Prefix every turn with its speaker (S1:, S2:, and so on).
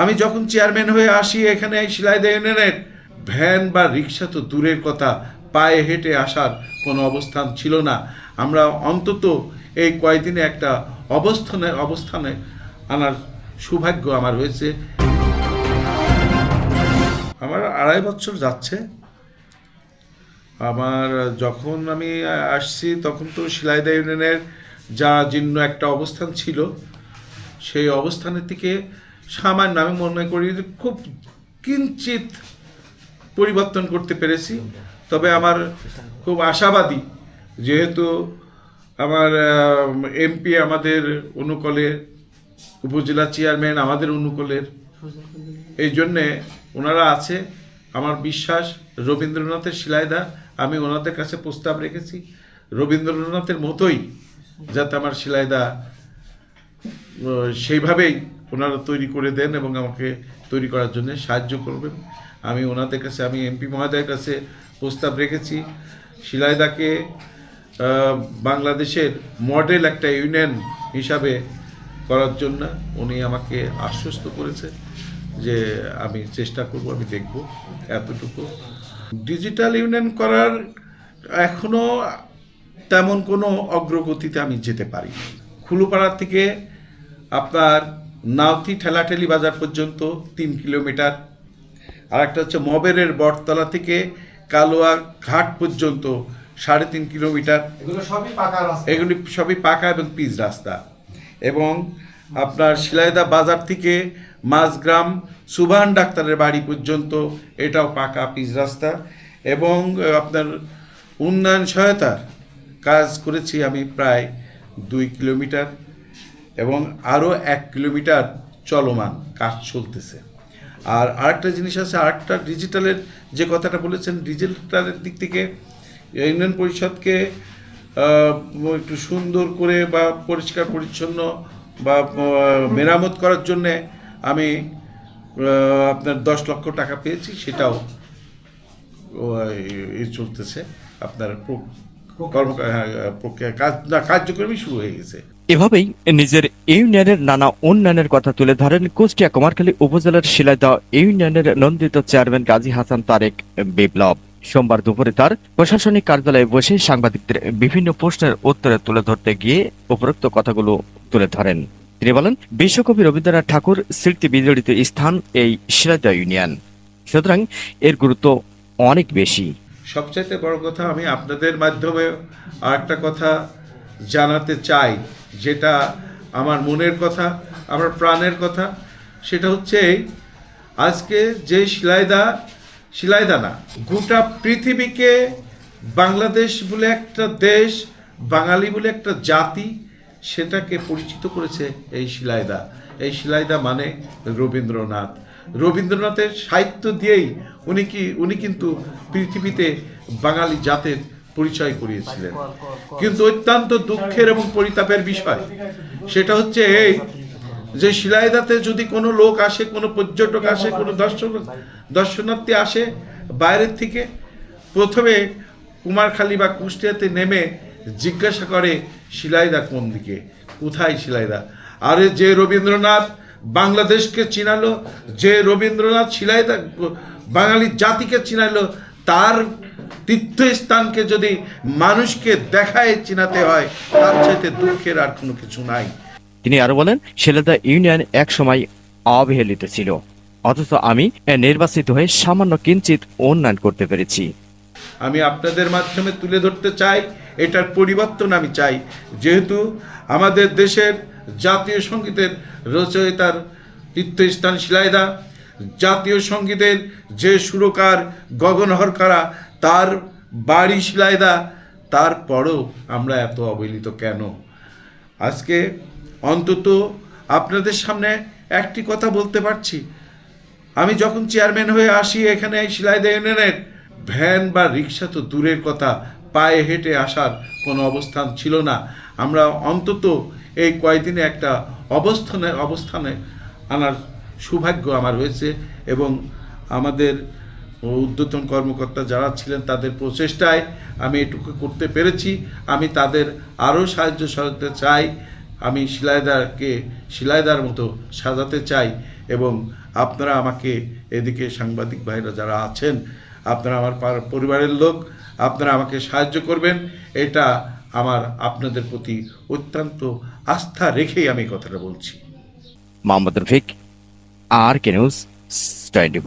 S1: আমি যখন চেয়ারম্যান হয়ে আসি এখানে এই শিলাইদা ইউনিয়নের ভ্যান বা রিক্সা তো দূরের কথা, পায়ে হেঁটে আসার কোনো অবস্থান ছিল না। আমরা অন্তত এই কয়দিনে একটা অবস্থানে অবস্থানে আনার সৌভাগ্য আমার হয়েছে। আমার আড়াই বছর যাচ্ছে। আমার যখন আমি আসছি তখন তো শিলাইদা ইউনিয়নের যা জীর্ণ একটা অবস্থান ছিল, সেই অবস্থানের থেকে সামান্য আমি মনে করি যে খুব কিঞ্চিত পরিবর্তন করতে পেরেছি। তবে আমার খুব আশাবাদী যেহেতু আমার এমপি আমাদের অনুকূলের উপজেলা চেয়ারম্যান আমাদের অনুকূলের এই জন্যে ওনারা আছে। আমার বিশ্বাস রবীন্দ্রনাথের শিলাইদা আমি ওনাদের কাছে প্রস্তাব রেখেছি। রবীন্দ্রনাথের মতোই যাতে আমার শিলাইদা সেইভাবেই ওনারা তৈরি করে দেন এবং আমাকে তৈরি করার জন্য সাহায্য করবেন। আমি ওনাদের কাছে, আমি এমপি মহোদয়ের কাছে প্রস্তাব রেখেছি। শিলাইদাকে বাংলাদেশের মডেল একটা ইউনিয়ন হিসাবে করার জন্য উনি আমাকে আশ্বস্ত করেছে যে আমি চেষ্টা করব, আমি দেখব এতটুকু। ডিজিটাল ইউনিয়ন করার এখনও তেমন কোনো অগ্রগতিতে আমি যেতে পারি। খুলুপাড়া থেকে আপনার নাউথি ঠেলাঠেলি বাজার পর্যন্ত তিন কিলোমিটার। আর একটা হচ্ছে মবেরের বটতলা থেকে কালোয়া ঘাট পর্যন্ত সাড়ে তিন কিলোমিটার।
S2: এগুলো সবই পাকা
S1: এগুলি সবই পাকা এবং পিচ রাস্তা। এবং আপনার শিলাইদা বাজার থেকে মাঝগ্রাম সুভান ডাক্তারের বাড়ি পর্যন্ত এটাও পাকা পিচ রাস্তা। এবং আপনার উন্নয়ন সহায়তার কাজ করেছি আমি প্রায় দুই কিলোমিটার। এবং আরও এক কিলোমিটার চলমান কাজ চলতেছে। আর আরেকটা জিনিস আছে আরেকটা ডিজিটালের যে কথাটা বলেছেন ডিজিটালের দিক থেকে ইউনিয়ন পরিষদকে একটু সুন্দর করে বা পরিষ্কার পরিচ্ছন্ন বা মেরামত করার জন্যে আমি আপনার দশ লক্ষ টাকা পেয়েছি সেটাও চলতেছে। আপনার কর্ম হ্যাঁ, কাজ না কার্যক্রমই শুরু হয়ে গেছে।
S3: এভাবেই নিজের ইউনিয়নের নানা উন্নয়নের কথা তুলে ধরেন কুষ্টিয়া কুমারখালী উপজেলার শিলাইদহ ইউনিয়নের নন্দিত চেয়ারম্যান গাজী হাসান তারেক বিপ্লব। সোমবার দুপুরে তার প্রশাসনিক কার্যালয়ে বসে সাংবাদিকদের বিভিন্ন প্রশ্নের উত্তরে তুলে ধরতে গিয়ে উপরোক্ত কথাগুলো তুলে ধরেন। তিনি বলেন, বিশ্বকবি রবীন্দ্রনাথ ঠাকুর স্মৃতি বিজড়িত স্থান এই শিলাইদহ ইউনিয়ন। সুতরাং এর গুরুত্ব অনেক বেশি।
S1: সবচাইতে বড় কথা আমি আপনাদের মাধ্যমে আরেকটা কথা জানাতে চাই। যেটা আমার মনের কথা, আমার প্রাণের কথা, সেটা হচ্ছে আজকে যে শিলাইদা শিলাইদা না গোটা পৃথিবীকে বাংলাদেশ বলে একটা দেশ, বাঙালি বলে একটা জাতি, সেটাকে পরিচিত করেছে এই শিলাইদা। এই শিলাইদা মানে রবীন্দ্রনাথ। রবীন্দ্রনাথের সাহিত্য দিয়েই উনি কি, উনি কিন্তু পৃথিবীতে বাঙালি জাতের পরিচয় করিয়েছিলেন। কিন্তু অত্যন্ত দুঃখের এবং পরিতাপের বিষয়। সেটা হচ্ছে এই যে শিলাইদাতে যদি কোনো লোক আসে কোনো পর্যটক আসে কোনো দর্শক দর্শনার্থী আসে বাইরের থেকে প্রথমে কুমারখালী বা কুষ্টিয়াতে নেমে জিজ্ঞাসা করে শিলাইদা কোন দিকে? কোথায় শিলাইদা আরে যে রবীন্দ্রনাথ বাংলাদেশকে চিনালো যে রবীন্দ্রনাথ শিলাইদা বাঙালি জাতিকে চিনালো তার তীর্থস্থানকে যদি মানুষকে দেখায় চিনাতে হয় তার চাইতে দুঃখের আর কোনো কিছু নাই।
S3: তিনি আরও বলেন শিলাইদহ ইউনিয়ন এক সময় অবহেলিত ছিল। অথচ আমি নির্বাচিত হয়ে সামান্য কিঞ্চিত উন্নয়ন করতে পেরেছি।
S1: আমি আপনাদের মাধ্যমে তুলে ধরতে চাই এটার পরিবর্তন আমি চাই। যেহেতু আমাদের দেশের জাতীয় সঙ্গীতের রচয়িতার তীর্থস্থান শিলাইদা জাতীয় সঙ্গীতের যে সুরকার গগন হরকারা তার বাড়ি শিলাইদা তারপরও আমরা এত অবহেলিত কেন? আজকে অন্তত আপনাদের সামনে একটি কথা বলতে পারছি। আমি যখন চেয়ারম্যান হয়ে আসি এখানে শিলাইদা ইউনিয়নের, ভ্যান বা রিক্সা তো দূরের কথা, পায়ে হেঁটে আসার কোনো অবস্থান ছিল না। আমরা অন্তত এই কয়দিনে একটা অবস্থানে অবস্থানে আনার সৌভাগ্য আমার হয়েছে এবং আমাদের উদ্যতন কর্মকর্তা যারা ছিলেন তাদের প্রচেষ্টায় আমি এটুকু করতে পেরেছি। আমি তাদের আরও সাহায্য সহায়তা চাই। আমি শিলাইদারকে শিলাইদার মতো সাজাতে চাই এবং আপনারা আমাকে এদিকে সাংবাদিক ভাইরা যারা আছেন, আপনারা আমার পরিবারের লোক, আপনারা আমাকে সাহায্য করবেন। এটা আমার আপনাদের প্রতি অত্যন্ত আস্থা রেখেই আমি কথাটা বলছি।
S3: Mohammad Rafiq, R K news twenty